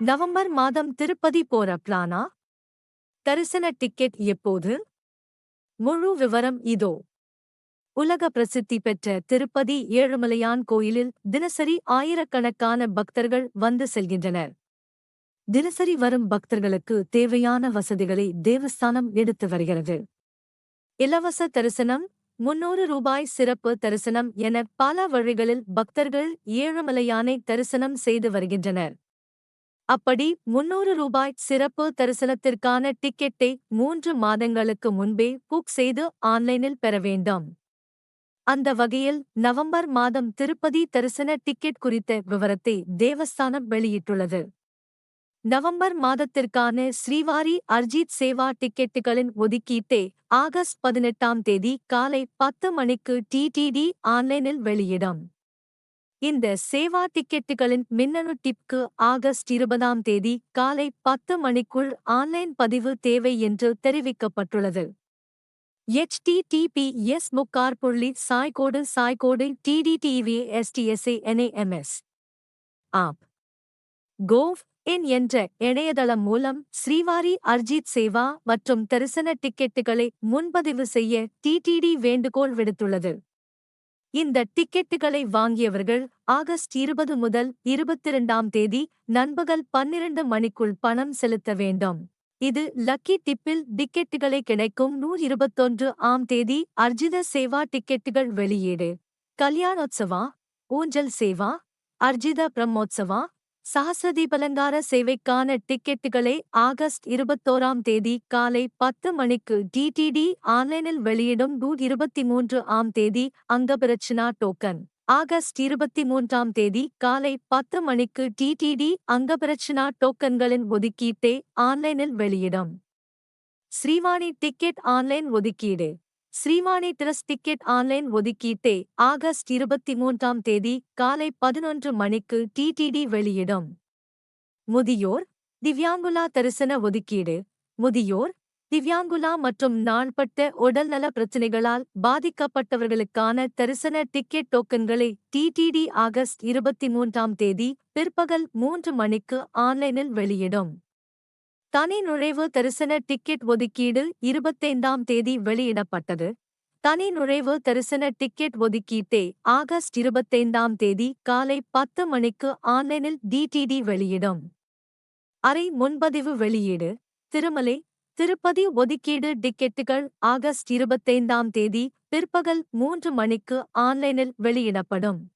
November மாதம் திருப்பதி போற பிளானா தரிசன டிக்கெட் எப்போது? முழு விவரம் இதோ. உலக பிரசித்தி பெற்ற திருப்பதி ஏழுமலையான் கோயிலில் தினசரி ஆயிரக்கணக்கான பக்தர்கள் வந்து செல்கின்றனர். தினசரி வரும் பக்தர்களுக்கு தேவையான வசதிகளை தேவஸ்தானம் எடுத்து வருகிறது. இலவச தரிசனம் முன்னூறு ரூபாய் சிறப்பு தரிசனம் என பல வழிகளில் பக்தர்கள் ஏழுமலையானை தரிசனம் செய்து வருகின்றனர். அப்படி முன்னூறு ரூபாய் சிறப்பு தரிசனத்திற்கான டிக்கெட்டை மூன்று மாதங்களுக்கு முன்பே புக் செய்து ஆன்லைனில் பெற வேண்டும். அந்த வகையில் நவம்பர் மாதம் திருப்பதி தரிசன டிக்கெட் குறித்த விவரத்தை தேவஸ்தானம் வெளியிட்டுள்ளது. நவம்பர் மாதத்திற்கான ஸ்ரீவாரி அர்ஜீத் சேவா டிக்கெட்டுகளின் ஒதுக்கீட்டை ஆகஸ்ட் பதினெட்டாம் தேதி காலை பத்து மணிக்கு டிடிடி ஆன்லைனில் வெளியிடும். இந்த சேவா டிக்கெட்டுகளின் மின்னணு டிப்க்கு ஆகஸ்ட் இருபதாம் தேதி காலை பத்து மணிக்குள் ஆன்லைன் பதிவு தேவை என்று தெரிவிக்கப்பட்டுள்ளது. எச்டிடிபிஎஸ் முக்கார் புள்ளி சாய்கோடு சாய்கோடு டிடிடிவி எஸ்டிஎஸ்ஏ என்ஏஎம்எஸ் ஆப். கோவ் இன் என்ற இணையதளம் மூலம் ஸ்ரீவாரி அர்ஜீத் சேவா மற்றும் தரிசன டிக்கெட்டுகளை முன்பதிவு செய்ய டிடிடி வேண்டுகோள் விடுத்துள்ளது. இந்த டிக்கெட்டுகளை வாங்கியவர்கள் ஆகஸ்ட் இருபது முதல் இருபத்திரண்டாம் தேதி நண்பகல் பன்னிரண்டு மணிக்குள் பணம் செலுத்த வேண்டும். இது லக்கி டிப்பில் டிக்கெட்டுகளை கிடைக்கும் நூறு இருபத்தொன்று ஆம் தேதி அர்ஜித சேவா டிக்கெட்டுகள் வெளியீடு. கல்யாணோத்சவா ஊஞ்சல் சேவா அர்ஜித பிரம்மோத்சவா சஹசிரதீபலங்கார சேவைக்கான டிக்கெட்டுகளை ஆகஸ்ட் இருபத்தோராம் தேதி காலை பத்து மணிக்கு டிடிடி ஆன்லைனில் வெளியிடும் ரூ இருபத்தி மூன்று ஆம் தேதி அங்கபிரச்சனா டோக்கன். ஆகஸ்ட் இருபத்தி மூன்றாம் தேதி காலை பத்து மணிக்கு டிடிடி அங்கபிரச்சனா டோக்கன்களின் ஒதுக்கீட்டை ஆன்லைனில் வெளியிடும். ஸ்ரீவாணி டிக்கெட் ஆன்லைன் ஒதுக்கீடு. ஸ்ரீவாணி டிரஸ் டிக்கெட் ஆன்லைன் ஒதுக்கீட்டை ஆகஸ்ட் இருபத்தி மூன்றாம் தேதி காலை பதினொன்று மணிக்கு டிடிடி வெளியிடும். முதியோர் திவ்யாங்குலா தரிசன ஒதுக்கீடு. முதியோர் திவ்யாங்குலா மற்றும் நாள்பட்ட உடல்நல பிரச்சினைகளால் பாதிக்கப்பட்டவர்களுக்கான தரிசன டிக்கெட் டோக்கன்களை டிடிடி ஆகஸ்ட் இருபத்தி மூன்றாம் தேதி பிற்பகல் மூன்று மணிக்கு ஆன்லைனில் வெளியிடும். தனி நுழைவு தரிசன டிக்கெட் ஒதுக்கீடு இருபத்தைந்தாம் தேதி வெளியிடப்பட்டது. தனி நுழைவு தரிசன டிக்கெட் ஒதுக்கீட்டை ஆகஸ்ட் இருபத்தைந்தாம் தேதி காலை பத்து மணிக்கு ஆன்லைனில் டிடிடி வெளியிடும். அரை முன்பதிவு வெளியீடு திருமலை திருப்பதி ஒதுக்கீடு டிக்கெட்டுகள் ஆகஸ்ட் இருபத்தைந்தாம் தேதி பிற்பகல் மூன்று மணிக்கு ஆன்லைனில் வெளியிடப்படும்.